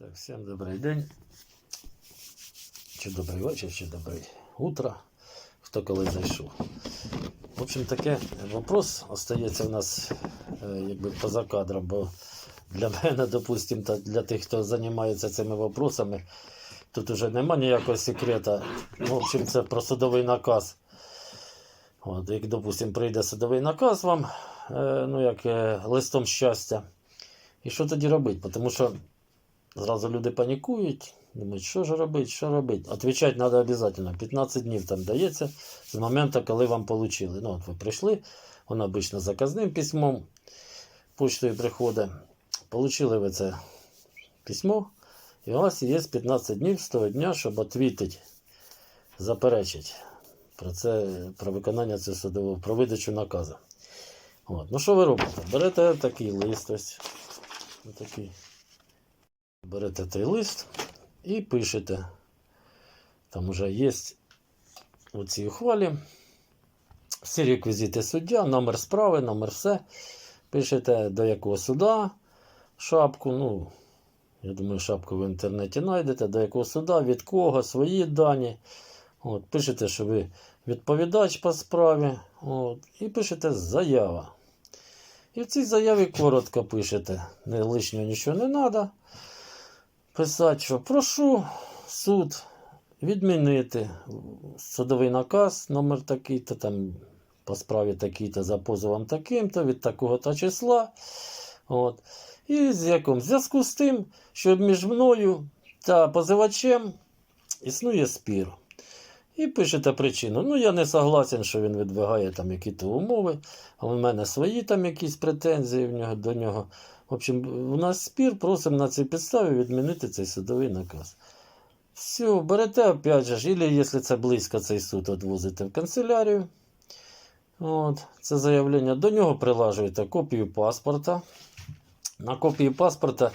Так, всім добрий день. Чи добрий вечір, чи добрий утро. Хто коли зайшов. В общем, таке вопрос остається у нас е, якби поза кадром, бо для мене, допустим, та для тих, хто займається цими вопросами, тут уже нема ніякого секрета. Ну, в общем, це про судовий наказ. От, як, допустим, прийде судовий наказ вам, е, ну як е, листом щастя. І що тоді робити? Тому що Зразу люди панікують, думають, що ж робити, що робити. Отвічати треба обов'язково. 15 днів там дається з моменту, коли вам отримали. Ну, от ви прийшли, воно обично заказним письмом, почтою приходить. Получили ви це письмо, і у вас є 15 днів з того дня, щоб відповідати, заперечити про це, про виконання цього судового, про видачу наказу. От. Ну що ви робите? Берете такий лист, ось такий. Берете той лист і пишете. Там вже є у цій ухвалі. Всі реквізити суддя, номер справи, номер все. Пишете до якого суда шапку. Ну, я думаю, шапку в інтернеті знайдете, до якого суда, від кого, свої дані. От, Пишете, що ви відповідач по справі. От, і пишете заява. І в цій заяві коротко пишете. Не лишнього нічого не треба писати, що прошу суд відмінити судовий наказ, номер такий-то, там по справі такий-то, за позовом таким-то, від такого-то числа. От. І з яким? В зв'язку з тим, що між мною та позивачем існує спір. І пишете причину. Ну, я не согласен, що він видвигає там які-то умови, а в мене свої там якісь претензії в нього, до нього. В общем, у нас спір, просимо на цій підставі відмінити цей судовий наказ. Все, берете опять же, або якщо це близько цей суд, відвозите в канцелярію. От, це заявлення. До нього прилажуєте копію паспорта. На копії паспорта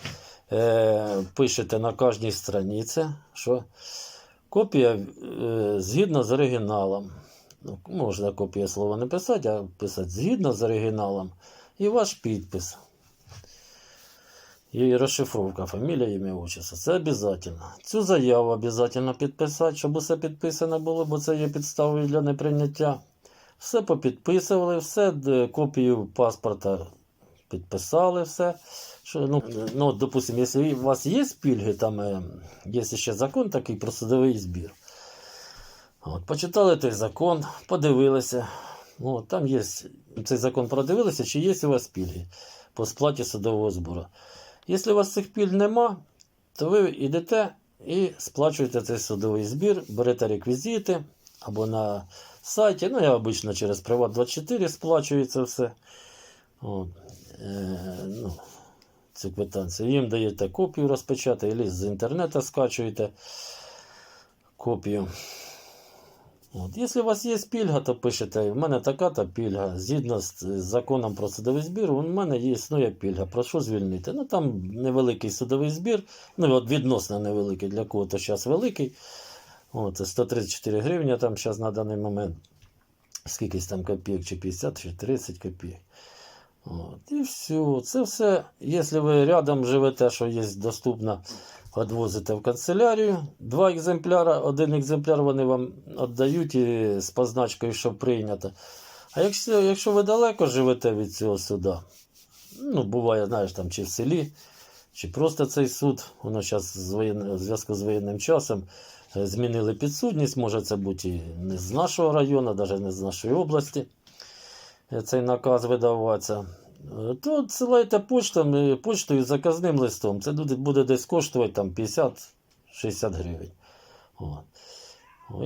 е, пишете на кожній страниці, що копія е, згідно з оригіналом. Ну, можна копія слова не писати, а писати згідно з оригіналом. І ваш підпис. І розшифровка, фамілія, ім'я, отчество. Це обов'язково. Цю заяву обов'язково підписати, щоб усе підписано було, бо це є підставою для неприйняття. Все попідписували, все, копію паспорта підписали, все. Що, ну, ну, допустим, якщо у вас є пільги, там е, є ще закон такий про судовий збір. От, почитали той закон, подивилися. От, там є цей закон продивилися, чи є у вас пільги по сплаті судового збору. Якщо у вас цих пільг нема, то ви йдете і сплачуєте цей судовий збір, берете реквізити або на сайті. Ну, я обично через Приват24 сплачую це все. От, е, ну, цю квитанцію. Їм даєте копію розпечати, або з інтернету скачуєте копію. От. Якщо у вас є пільга, то пишете, в мене така-то пільга. Згідно з з законом про судовий збір, у мене є існує пільга. Прошу звільнити. Ну там невеликий судовий збір, ну от відносно невеликий, для кого-то зараз великий. О, це 134 гривні там зараз на даний момент. Скількись там копійок, чи 50, чи 30 копійок. От, і все. Це все, якщо ви рядом живете, що є доступно, відвозите в канцелярію. Два екземпляри, один екземпляр вони вам віддають і з позначкою, що прийнято. А якщо, якщо ви далеко живете від цього суда, ну, буває, знаєш, там чи в селі, чи просто цей суд, воно зараз в зв'язку з воєнним часом е, змінили підсудність, може це бути і не з нашого району, навіть не з нашої області е, цей наказ видаватися. То відсилайте почтом, е, почтою заказним листом. Це буде, десь коштувати там 50-60 гривень. От.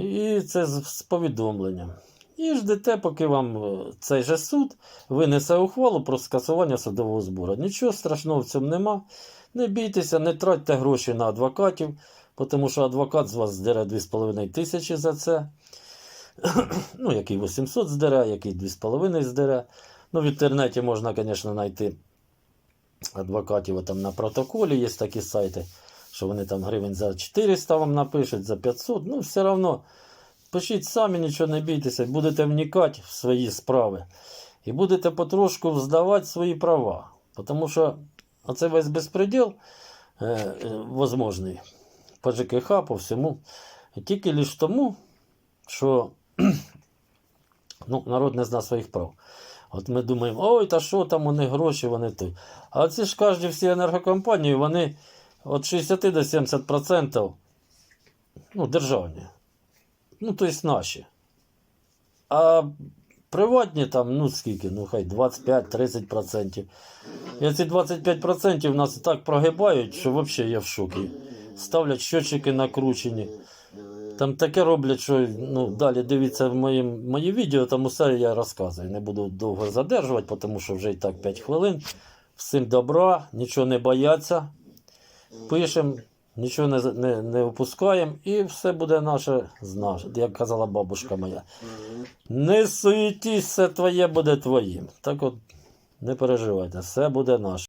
І це з, з повідомленням. І ждете, поки вам е, цей же суд винесе ухвалу про скасування судового збору. Нічого страшного в цьому нема. Не бійтеся, не тратьте гроші на адвокатів, тому що адвокат з вас здере 2,5 тисячі за це. ну, який 800 здере, який 2,5 здере. Ну, в інтернеті можна, звісно, знайти адвокатів там на протоколі, є такі сайти, що вони там гривень за 400 вам напишуть, за 500. Ну, все одно пишіть самі, нічого не бійтеся, будете вникати в свої справи. І будете потрошку здавати свої права. Тому що оце весь безпреділ е, е, по ЖКХ, по всьому. Тільки лиш тому, що ну, народ не знає своїх прав. От ми думаємо, ой, та що там вони гроші, вони тут. А ці ж кожні всі енергокомпанії, вони від 60 до 70% ну, державні. Ну, тобто наші. А приватні там, ну скільки, ну хай 25-30%. І ці 25% нас так прогибають, що взагалі я в шокі. Ставлять щочики накручені. Там таке роблять, що ну, далі дивіться в моїм, мої відео, там усе я розказую. Не буду довго задержувати, тому що вже і так 5 хвилин. Всім добра, нічого не бояться. Пишемо, нічого не, не, не опускаємо, і все буде наше, з як казала бабушка моя. Не суетись, все твоє буде твоїм. Так от, не переживайте, все буде наше.